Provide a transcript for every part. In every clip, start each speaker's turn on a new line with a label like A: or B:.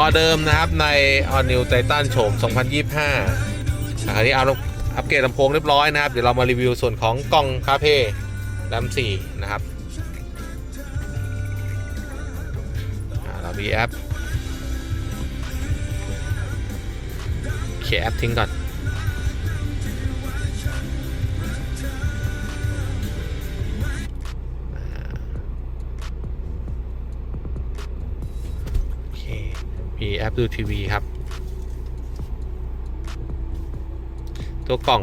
A: อเดิมนะครับใน All New Titan โฉม 2025 อันนี้เอาอัปเกรดลำโพงเรียบร้อยนะครับ เดี๋ยวเรามารีวิวส่วนของกล้องคาเฟ่ลำสี่นะครับเรามีแอปเขียแอปทิ้งก่อน มีแอปดูทีวีครับ ตัวกล่อง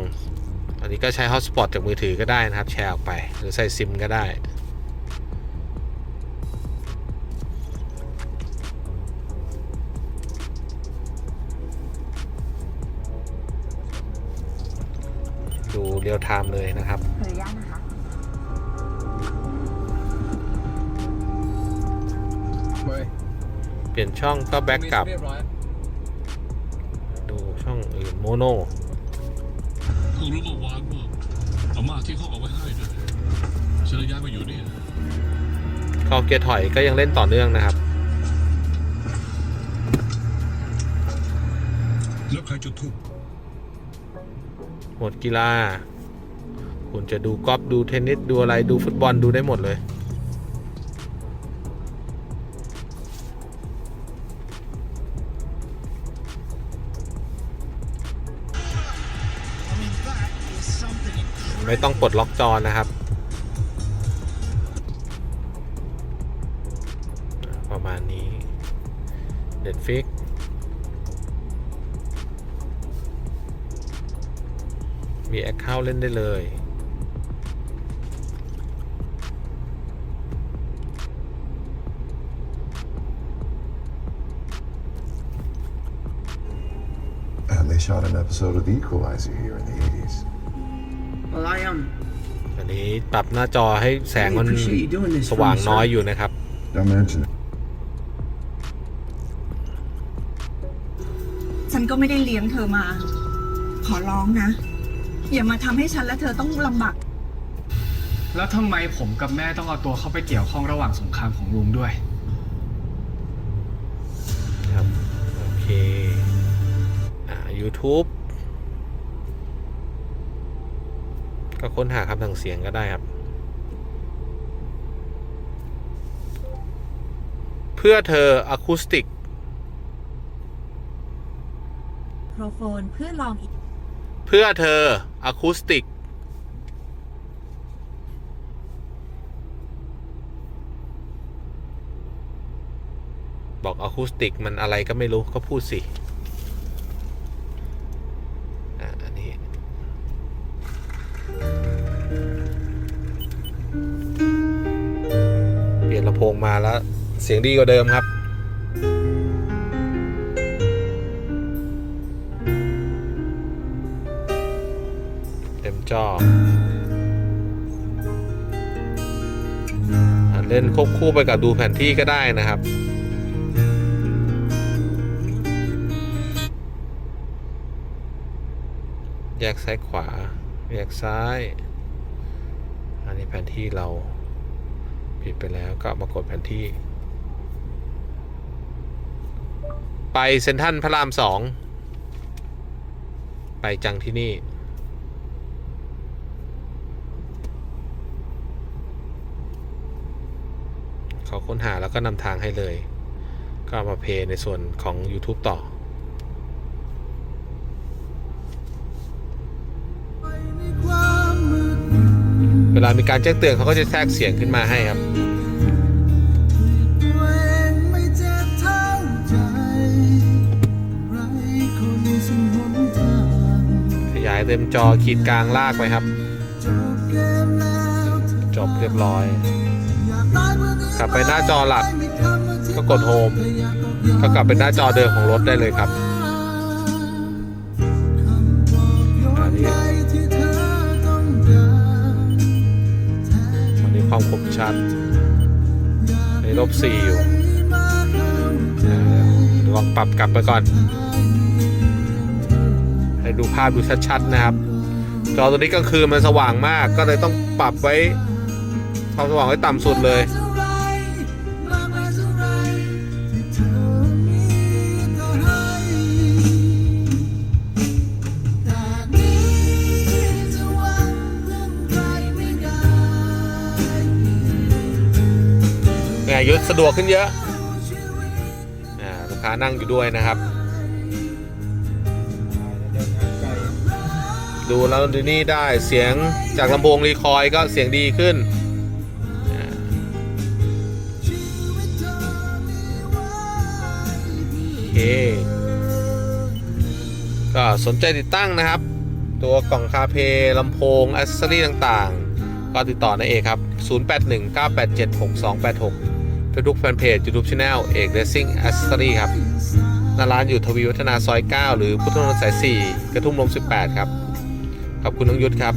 A: อันนี้ก็ใช้ Hotspot จากมือถือก็ได้นะครับ แชร์ออกไป หรือใส่ซิมก็ได้ดูเรียลไทม์เลยนะครับ
B: ขออนุญาตนะคะ
C: เว้ย
A: เปลี่ยนช่องก็แบ็กกลับ
C: เรียบร้อย
A: ดูช่องอื่นโมโน
D: เพิ่งรู้เมื่อวานว่าอาม่าที่เขาเอาไว้ให้ด้วยฉันเลยย้ายมาอยู่นี่
A: คอเกียร์ถอยก็ยังเล่นต่อเนื่องนะครับ
D: แล้วใครจุดทูบ
A: หมดกีฬาคุณจะดูกอล์ฟดูเทนนิสดูอะไรดูฟุตบอลดูได้หมดเลย ไม่ต้องปลดล็อกจอนะครับ ประมาณนี้ Netflix มีแอคเคาท์เล่นได้เลย
E: And they shot an episode of The Equalizer here in the 80s.
F: Well, I um
A: อันนี้ปรับหน้าจอให้แสงมัน
F: appreciate you doing this
A: สว่าง
F: for me,
A: น้อย
F: sir.
A: อยู่นะครับ
E: Don't mention it.
B: ฉันก็ไม่ได้เลี้ยงเธอมา ขอร้องนะ อย่ามาทำให้ฉันและเธอต้องลำบาก
C: แล้วทำไมผมกับแม่ต้องเอาตัวเข้าไปเกี่ยวข้องระหว่างสงครามของลุงด้วย
A: ครับ โอเค อ่า YouTube ก็ค้นหาคำสั่งเสียงก็ได้ครับ เพื่อเธออะคูสติก
B: โครโฟนเพื่อลองอีก
A: เพื่อเธออะคูสติก บอกอะคูสติก มันอะไรก็ไม่รู้ ก็พูดสิำโพงมาแล้ว เสียงดีกว่าเดิมครับ เต็มจอเล่นควบคู่ไปกับดูแผนที่ก็ได้นะครับแยกซ้ายขวาแยกซ้าย อันนี้แผนที่เรา ผิดไปแล้วก็มากดแผนที่ ไปเซนทรันพระรามสองไปจังที่นี่ เขาค้นหาแล้วก็นำทางให้เลย ก็มาเพย์ในส่วนของ YouTube ต่อ ลามีการแจ้งเตือนเขาก็จะแทรกเสียงขึ้นมาให้ครับขยายเต็มจอขีดกลางลากไปครับ จบเรียบร้อย กลับไปหน้าจอหลัก ก็กดโฮมก็กลับเป็นหน้าจอเดิมของรถได้เลยครับอันนี้ ความคมชัด ในลบสี่อยู่ลองปรับกลับไปก่อน ให้ดูภาพดูชัดๆนะครับ จอตัวนี้กลางคืนมันสว่างมากก็เลยต้องปรับไว้ความสว่างไว้ต่ำสุดเลย สะดวกขึ้นเยอะลูกค้านั่งอยู่ด้วยนะครับ ดูแล้วดูนี่ได้เสียงจากลำโพงรีคอยก็เสียงดีขึ้นโอเคก็สนใจติดตั้งนะครับ ตัวกล่องคาเพลำโพงอ c เซอรี่ต่างๆ ก็ติดต่อในเอกครับ 0819876286 Facebook Fanpage YouTube Channel เอกเรซิ่งแอสซอรี่ครับหน้าร้านอยู่ทวีวัฒนาซอย 9 หรือพุทธนนท์สาย 4 กระทุ่มลม18 ครับ ขอบคุณน้องยุทธครับ